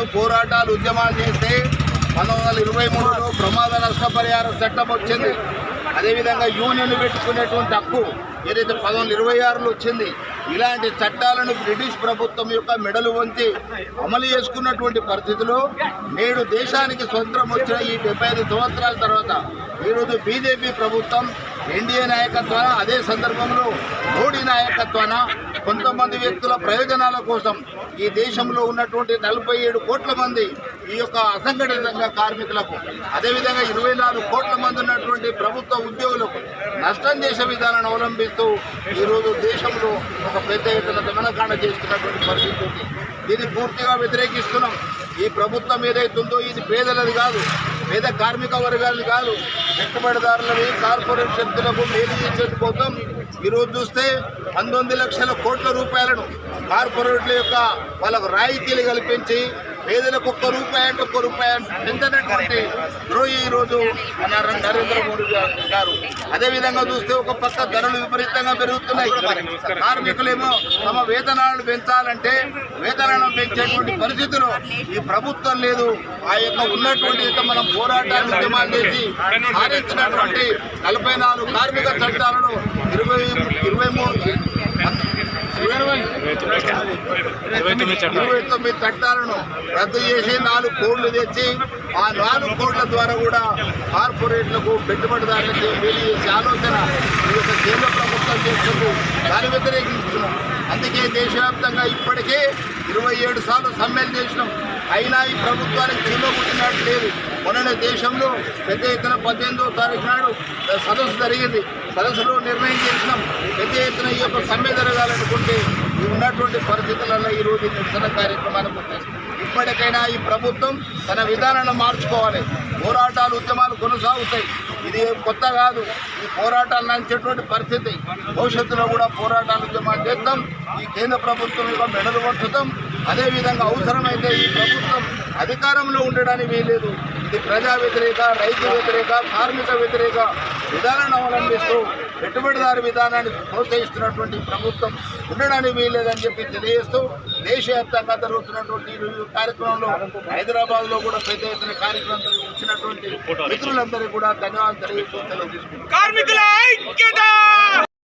ఆ పోరాటాలు ఉద్యమాలు చేస్తే పంతొమ్మిది వందల ఇరవై మూడులో ప్రమాద నష్టపరిహార చట్టం వచ్చింది. అదేవిధంగా యూనియన్ పెట్టుకునేటువంటి హక్కు ఏదైతే పంతొమ్మిది ఇరవై ఆరులో వచ్చింది ఇలాంటి చట్టాలను బ్రిటిష్ ప్రభుత్వం యొక్క మెడలు వంచి అమలు చేసుకున్నటువంటి పరిస్థితిలో నేడు దేశానికి స్వతంత్రం వచ్చిన ఈ డెబ్బై ఐదు సంవత్సరాల తర్వాత ఈరోజు బీజేపీ ప్రభుత్వం ఎన్డీఏ నాయకత్వాన అదే సందర్భంలో మోడీ నాయకత్వాన కొంతమంది వ్యక్తుల ప్రయోజనాల కోసం ఈ దేశంలో ఉన్నటువంటి నలభై ఏడు కోట్ల మంది ఈ యొక్క అసంఘటిత రంగ కార్మికులకు అదేవిధంగా ఇరవై నాలుగు కోట్ల మంది ఉన్నటువంటి ప్రభుత్వ ఉద్యోగులకు నష్టం చేసే విధానాన్ని అవలంబిస్తూ ఈరోజు దేశంలో ఒక పెద్ద ఎత్తున దమనకాండ చేస్తున్నటువంటి పరిస్థితి ఉంది. దీన్ని పూర్తిగా వ్యతిరేకిస్తున్నాం. ఈ ప్రభుత్వం ఏదైతుందో ఇది పేదలది కాదు. పేద కార్మిక వర్గాలది కాదు పెట్టుబడిదారులని కార్పొరేట్ శక్తులకు మేలు చేసేది కోసం ఈరోజు చూస్తే పంతొమ్మిది లక్షల కోట్ల రూపాయలను కార్పొరేట్ల యొక్క వాళ్ళకు రాయితీలు కల్పించి పేదలకు ఒక్క రూపాయి అంటే ఒక్క రూపాయి పెంచినటువంటి ద్రోహి ఈ రోజు మన నరేంద్ర మోడీ గారు అదే విధంగా చూస్తే ఒక పక్క ధరలు విపరీతంగా పెరుగుతున్నాయి. కార్మికులేమో తమ వేతనాలను పెంచాలంటే వేతనాలను పెంచేటువంటి పరిస్థితిలో ఈ ప్రభుత్వం లేదు. ఆ యొక్క ఉన్నటువంటి మనం పోరాటాన్ని ఉద్యమాలు చేసి సాధించినటువంటి నలభై నాలుగు కార్మిక చట్టాలను ఇరవై ఇరవై మూడు ఇరవై తొమ్మిది చట్టాలను రద్దు చేసి నాలుగు కోడ్లు తెచ్చి ఆ నాలుగు కోట్ల ద్వారా కూడా కార్పొరేట్లకు పెట్టుబడిదారులకు వీలు చేసే ఆలోచన ఈ యొక్క కేంద్ర ప్రభుత్వం చేస్తుంది దాన్ని వ్యతిరేకిస్తున్నాం. అందుకే దేశవ్యాప్తంగా ఇప్పటికే ఇరవై ఏడు సార్లు సమ్మెలు చేసినాం. అయినా ఈ ప్రభుత్వానికి చీలో పుట్టినట్టు లేదు. మొన్న దేశంలో పెద్ద ఎత్తున పద్దెనిమిదో తారీఖు నాడు సదస్సు జరిగింది. సదస్సులో నిర్ణయం చేసినాం. పెద్ద ఎత్తున ఈ యొక్క సమ్మె జరగాలనుకుంటే ఉన్నటువంటి పరిస్థితులలో ఈ నిరసన కార్యక్రమానికి వచ్చారు ఇప్పటికైనా ఈ ప్రభుత్వం తన విధానాన్ని మార్చుకోవాలి. పోరాటాలు ఉద్యమాలు కొనసాగుతాయి. ఇది కొత్త కాదు. ఈ పోరాటాలు నంచేటువంటి పరిస్థితి. భవిష్యత్తులో కూడా పోరాటాలు ఉద్యమాలు చేద్దాం. ఈ కేంద్ర ప్రభుత్వం యొక్క మెడలు వంచుతాం అదేవిధంగా అవసరమైతే ఈ ప్రభుత్వం అధికారంలో ఉండడానికి వీలేదు ఇది ప్రజా వ్యతిరేక రైతు వ్యతిరేక కార్మిక వ్యతిరేక విధానాన్ని అవలంబిస్తూ పెట్టుబడిదారు విధానాన్ని ప్రోత్సహిస్తున్నటువంటి ప్రభుత్వం ఉండడానికి వీల్లేదని చెప్పి తెలియజేస్తూ దేశవ్యాప్తంగా జరుగుతున్నటువంటి కార్యక్రమంలో హైదరాబాద్లో కూడా పెద్ద ఎత్తున కార్యక్రమం ఇచ్చినటువంటి మిత్రులందరికీ కూడా ధన్యవాదాలు తెలియజేస్తూ సెలవు